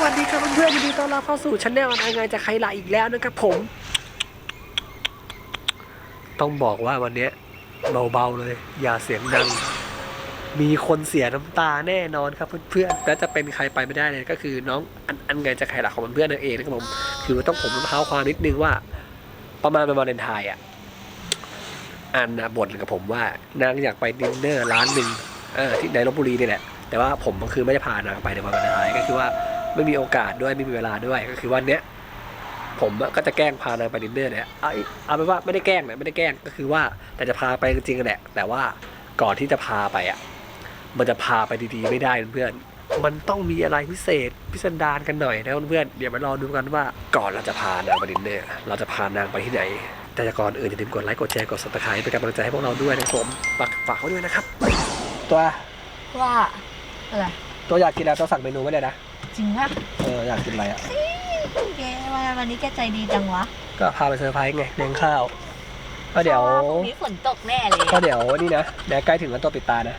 ชาแนลนายงานจะใครละอีกแล้วนะครับผม ต้องบอกว่าวันเนี้ยเบาๆเลย อย่าเสียงดัง มีคนเสียน้ำตาแน่นอนครับเพื่อนๆและจะเป็นใครไปไม่ได้เลยก็คือน้องอันอันไงจะใครละของเพื่อนๆนั่นเองนะครับผมคือต้องผมเท้าความนิดนึงว่า ประมาณวันวาเลนไทน์อะอันนะบ่นกับผมว่านางอยากไปดินเนอร์ร้านหนึ่งเออที่ในลบบุรีนี่แหละแต่ว่าผมก็คือไม่ได้พานางไปในวันวาเลนไทน์ก็คือว่า ไม่มีโอกาสด้วยไม่มีเวลาด้วยก็คือวันเนี้ยผมอะก็จะแกล้งพานางไปดินเนอร์เนี่ยเอาเอาเป็นว่าไม่ได้แกล้งนะไม่ได้แกล้งก็คือว่าแต่จะพาไปจริงๆแหละ แต่ว่าก่อนที่จะพาไปอะมันจะพาไปดีๆไม่ได้เพื่อนๆมันต้องมีอะไรพิเศษพิสดารกันหน่อยนะเพื่อนๆเดี๋ยวมารอดูกันว่าก่อนเราจะพานางไปดินเนอร์เราจะพานางไปที่ไหน แต่ก่อนอื่นอย่าลืมกดไลค์กดแชร์กด subscribe เป็นกำลังใจให้พวกเราด้วยนะครับผมฝากฝากเขาด้วยนะครับ ตัวว่าอะไรตัวอยากกินอะไรต้องสั่งเมนูไว้เลยนะจ ริงป่ะเอออยากกินอะไรอะ แกว่าวันนี้แกใจดีจังวะก็พาไปเซอร์ไพรส์ไงเลี้ยงข้าว ก็เดี๋ยวพราะาพรุ่งนี้ฝนตกแน่เลยก็เดี๋ยวนี่นะเดี๋ยวใกล้ถึงแล้วตัวปิดตานะ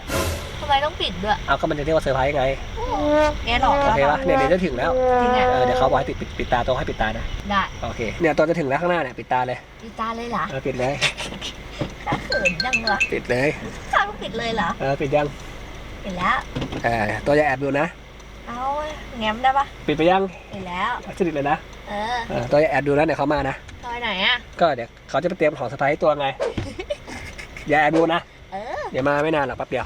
ทำไมต้องปิดด้วยเอาก็มันจะเรียกว่าเซอร์ไพรส์ไง แกหลอกโอเคปะเนี่ยเดี๋ยวจะถึงแล้ว จริงอะเออเดี๋ยวเขาบอกให้ปิดปิดปิดตาต้องให้ปิดตานะ ได้โอเค เนี่ยตอนจะถึงแล้วข้างหน้าเนี่ยปิดตาเลยปิดตาเลยเหรอเออปิดเลยถ้าเขินจังวะปิดเลย ข้าต้องปิดเลยเหรอเออปิดยังปิดแล้ว เออตัวอย่าแอบดูนะ เอาแง้มได้ปะปิดไปยังปิดแล้วสนิทเลยนะ เออเออตัวอย่าแอบดูนะเดี๋ยวเขามานะ ซอยไหนอะ ก็เดี๋ยวเขาจะไปเตรียมของเซอร์ไพรส์ให้ตัวไง อย่าแอบดูนะ เออ เดี๋ยวมาไม่นานหรอกแป๊บเดียว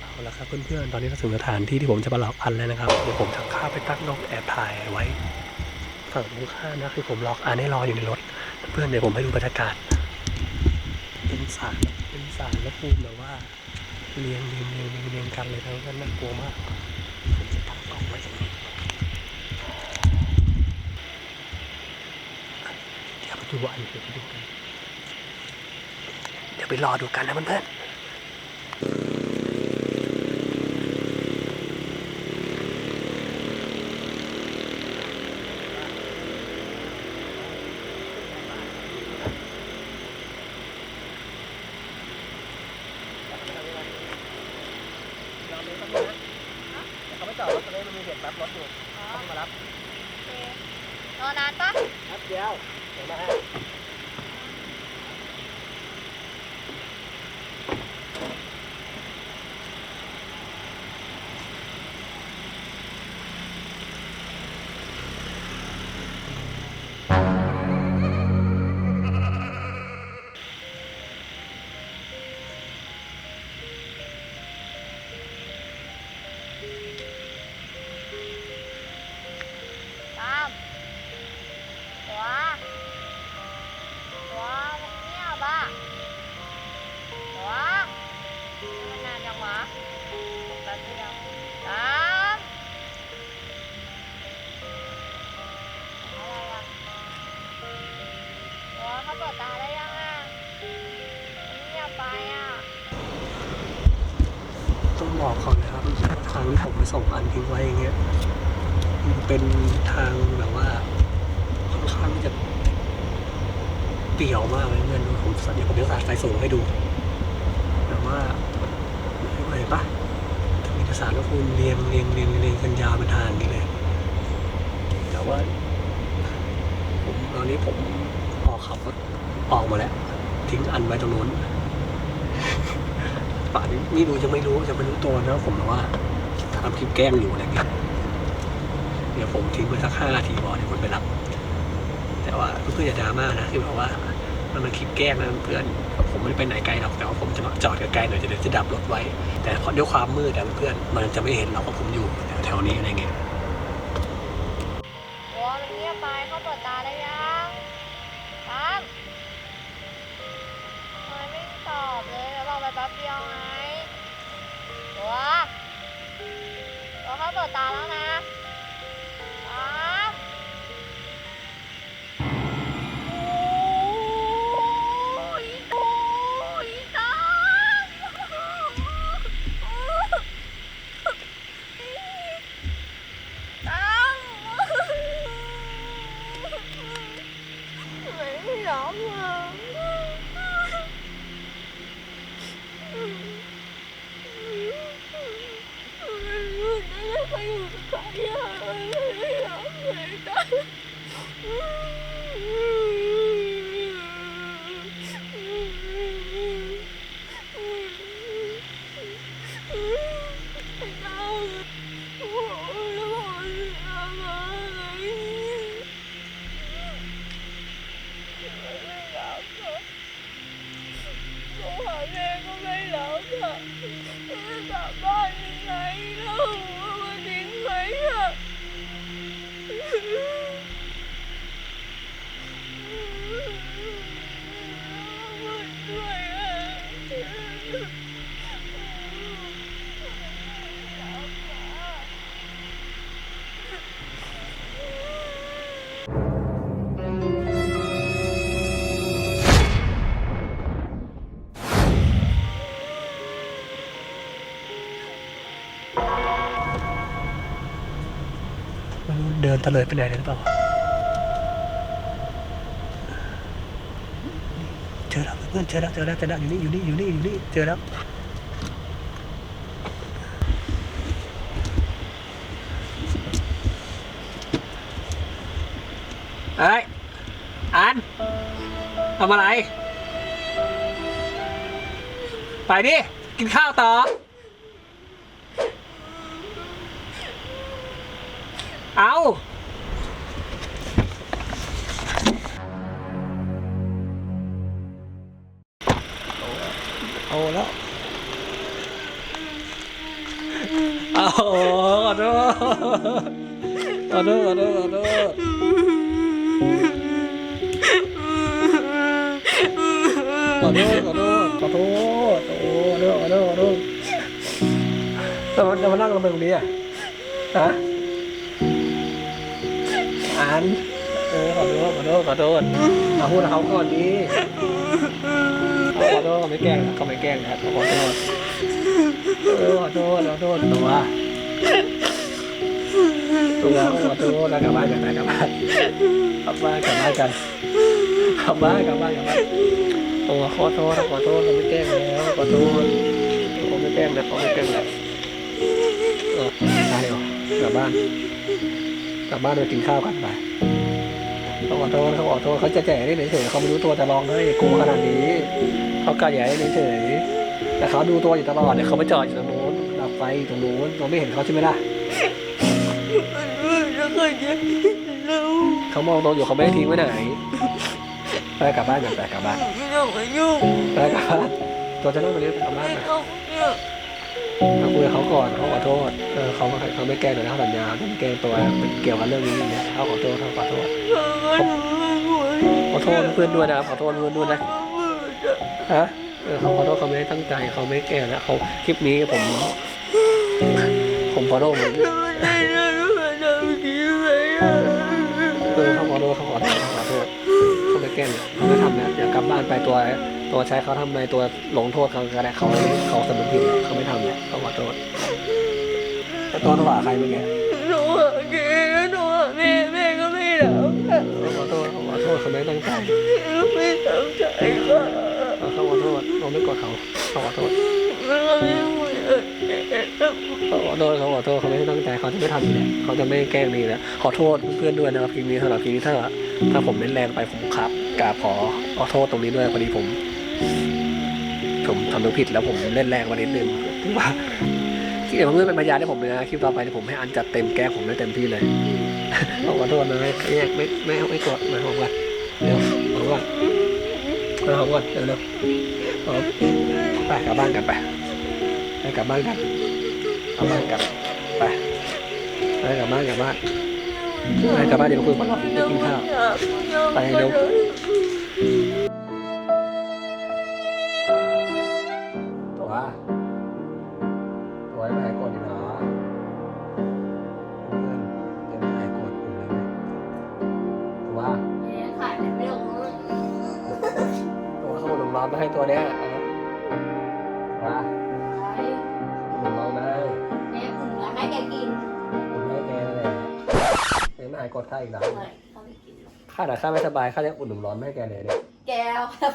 เอาละครับเพื่อนๆ ตอนนี้เราถึงสถานที่ที่ผมจะมาหลอกอันแล้วนะครับ เดี๋ยวผมจะข้ามไปตั้งนกแอบถ่ายไว้ฝั่งตรงข้ามนะคือผมล็อกอันให้รออยู่ในรถ เพื่อนเดี๋ยวผมให้ดูบรรยากาศ เป็นสารเป็นสารและภูมิแบบว่า เรียงเรียงเรียงเรียงเรียงกันเลยทั้งนั้นน่ากลัวมากผมจะตั้งกล้องไว้ตรงนี้เดี๋ยวไปดูอันเดี๋ยวไปดูกันเดี๋ยวไปรอดูกันนะเพื่อนๆ เขาไม่จอดรถตรงนี้มันมีเด็กรับรถอยู่เขามารับ รอนานปะ ครับเดียวเดี๋ยวมาให้างที่ผมไปส่งอันทิ้งไว้อย่างเงี้ยมันเป็นทางแบบว่าค่อนข้างจะเปี่ยวมากเลยเพื่อนผมเดี๋ยวผมจะสาดไฟสูงให้ดูแต่ว่าเห็นปะจะมีสารพระภูมิเรียงเรียงเรียงเรียงกันยาวเป็นทางนี้เลยแต่ว่าผมตอนนี้ผมออกขับรถออกมาแล้ว ทิ้งอันไว้ตรงนู้นป่านนี้ไม่รู้ยังไม่รู้ยังไม่รู้ตัวนะผมว่า ทำคลิปแกล้งอยู่อะไรเงี้ยเดี๋ยวผมทิ้งไว้สักห้านาทีพอเดี๋ยวคนไปรับ แต่ว่าเพื่อนๆอย่าดราม่านะคือแบบว่ามันเป็นคลิปแกล้งนะเพื่อนผมไม่ได้ไปไหนไกลหรอกแต่ว่าผมจะมาจอดไกลๆหน่อยจะเดี๋ยวจะดับรถไว้ แต่เพราะด้วยความมืดแต่เพื่อนมันจะไม่เห็นหรอกว่าผมอยู่แถวๆนี้อะไรเงี้ย เดินตะเลยไปไหนหรือเปล่า เจอแล้วเพื่อนเจอแล้วเจอแล้วเจอแล้วอยู่นี่อยู่นี่อยู่นี่อยู่นี่เจอแล้วเอ้ยอันทำอะไร ไปดิ กินข้าวต่อ เอาเอาแล้วเอาขอโทษขอโทษขอโทษขอโทษขอโทษขอโทษขอโทษโอ้ขอโทษขอโทษขอโทษจะมาจะมานั่งลงไปตรงนี้อะฮะ น เออขอโทษขอโทษขอโทษมาพูดกับเขาก่อนดีเอาขอโทษเขาไม่แกล้งนะเขาไม่แกล้งนะเขาขอโทษเออขอโทษขอโทษตัวตัวขอโทษแล้วกลับบ้านกันนะกลับบ้านกลับบ้านกลับบ้านกันกลับบ้านกลับบ้านกลับบ้านตัวขอโทษขอโทษเขาไม่แกล้งแล้วขอโทษเขาไม่แกล้งนะเขาไม่แกล้งแล้วเออไปเดี๋ยวกลับบ้าน กลับบ้านไปกินข้าวกันไปเขาขอโทษเขาขอโทษเขาจะแจกได้เฉยๆเขาไม่รู้ตัวจะร้องให้กูขนาดนี้เขากะใหญ่ได้เฉยๆแต่เขาดูตัวอยู่ตลอดเนี่ยเขาไปจอดอยู่ตรงนู้นดับไฟอยู่ตรงนู้นเราไม่เห็นเขาใช่ไหมล่ะแล้วเคยจะเราเขามองตรงอยู่เขาไม่ได้ทิ้งไว้ไหนไปกลับบ้านกันไปกลับบ้านไม่ต้องมายุ่งไปกลับบ้านตัวจะนั่งตรงนี้ไปกลับบ้านไม่ไป ต้องยุ่งเขาคุยกับเขาก่อนเขาขอโทษเออเขาไม่เขาไม่แกล้งแต่เขาสัญญาไม่แกล้งตัวเป็นเกี่ยวกับเรื่องนี้เนี่ยเขาขอโทษเขาขอโทษขอโทษเพื่อนด้วยนะครับขอโทษเพื่อนด้วยนะฮะเออเขาขอโทษเขาไม่ได้ตั้งใจเขาไม่แก่แล้วเขาคลิปนี้ผม ผมขอโทษผมเออเขาขอโทษเขาขอโทษเขาขอโทษ เขาไม่แก่เนี่ยเขาไม่ทำเนี่ยเดี๋ยวกลับบ้านไปตัวตัวใช้เขาทำในตัวลงโทษเขาก็ได้เขาเขาสำนึกผิดเขาไม่ทำเนี่ยเขาขอโทษแต่ตัวถวาใครเมื่อกี้หนูหาแกหนูหาแม่แม่ก็ไม่รับเขาขอโทษเขาขอโทษเขาไม่ได้ตั้งใจไม่ตั้งใจค่ะเออเขาขอโทษเราไม่กดเขาเขาขอโทษแล้วก็ไม่คุยเออเขอโทษเขาขอโทษเขาไม่ได้ตั้งใจเขาจะไม่ทำอีกแล้วเขาจะไม่แกล้งนี่แล้วขอโทษเพื่อนด้วยนะครับคลิปนี้สำหรับคลิปนี้ถ้าถ้าผมเล่นแรงไปผมครับกราบขอขอโทษตรงนี้ด้วยพอดีผม ผมทำตัวผิดแล้วผมเล่นแรงมานิดนึงว่าที่เพื่อนเป็นพยานให้ผมเลยนะคลิปต่อไปเนี่ยผมให้อันจัดเต็มแก้ผมได้เต็มที่เลยขอโทษนะไม่แยกไม่ไม่ไม่กดไม่หอมกันเดี๋ยวหอมก่อนม่หอมก่อนเร็วเร็วไปกลับบ้านกันไป กลับบ้านกันกลับบ้านกันไปไปกลับบ้านกลับบ้านไปกลับบ้านเดี๋ยวมาคุยกันหรอกกินข้าวไปเร็วตัวตัวไม่หายกดอีกเหรอเพื่อนยังไม่หายกดอยู่เลยตัวขายไม่ลงตัวเข้าหนุ่มร้อนมาให้ตัวเนี้ย ยังไม่หายกดค่าอีกเหรอไม่เขาไม่กินหรอกค่าหน่ะค่าไม่สบายค่าจะอุ่นหนุ่มร้อนมาให้แกเลยเนี่ย แก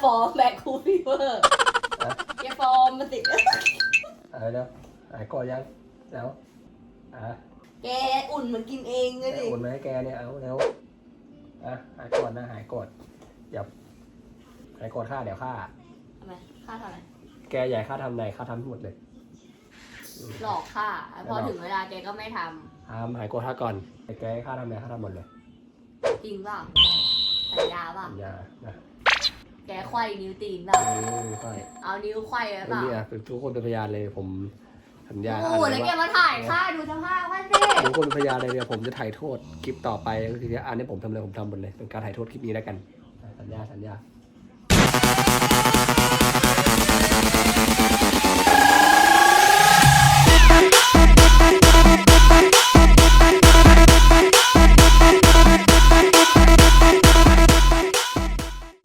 ฟอร์มแบกคูฟีเวอร์แกฟอร์มมาสิอะไรเนาะหายกดยังแล้วอะแกอุ่นมันกินเองเลยดิอุ่นมาให้แกเนี่ยเอาเร็วอะหายกดนะหายกดอย่าหายกดค่าเดี๋ยวค่าทำไมค่าเท่าไหร่แกใหญ่ค่าทำไหนค่าทำทั้งหมดเลย หลอกค่าพอถึงเวลาแกก็ไม่ทำ ทำหายกดค่าก่อนไอ้แกให้ค่าทำไหนค่าทำหมดเลยำจริงเปล่าสัญญาเปล่าสัญญานะแกไขว้นิ้วตีนเปล่าเออไม่ค่อยเอานิ้วไขว้ไว้เปล่านี่อะเป็นทุกคนเป็นพยานเลยผมสัญญาโอ้โหแล้วแกมาถ่ายค่าดูสภาพว่าสิทุกคนเป็นพยานเลยเนี่ยผมจะถ่ายโทษคลิปต่อไปก็คืออันนี้ผมทำอะไรผมทำหมดเลยเป็นการถ่ายโทษคลิปนี้แล้วกันสัญญาสัญญา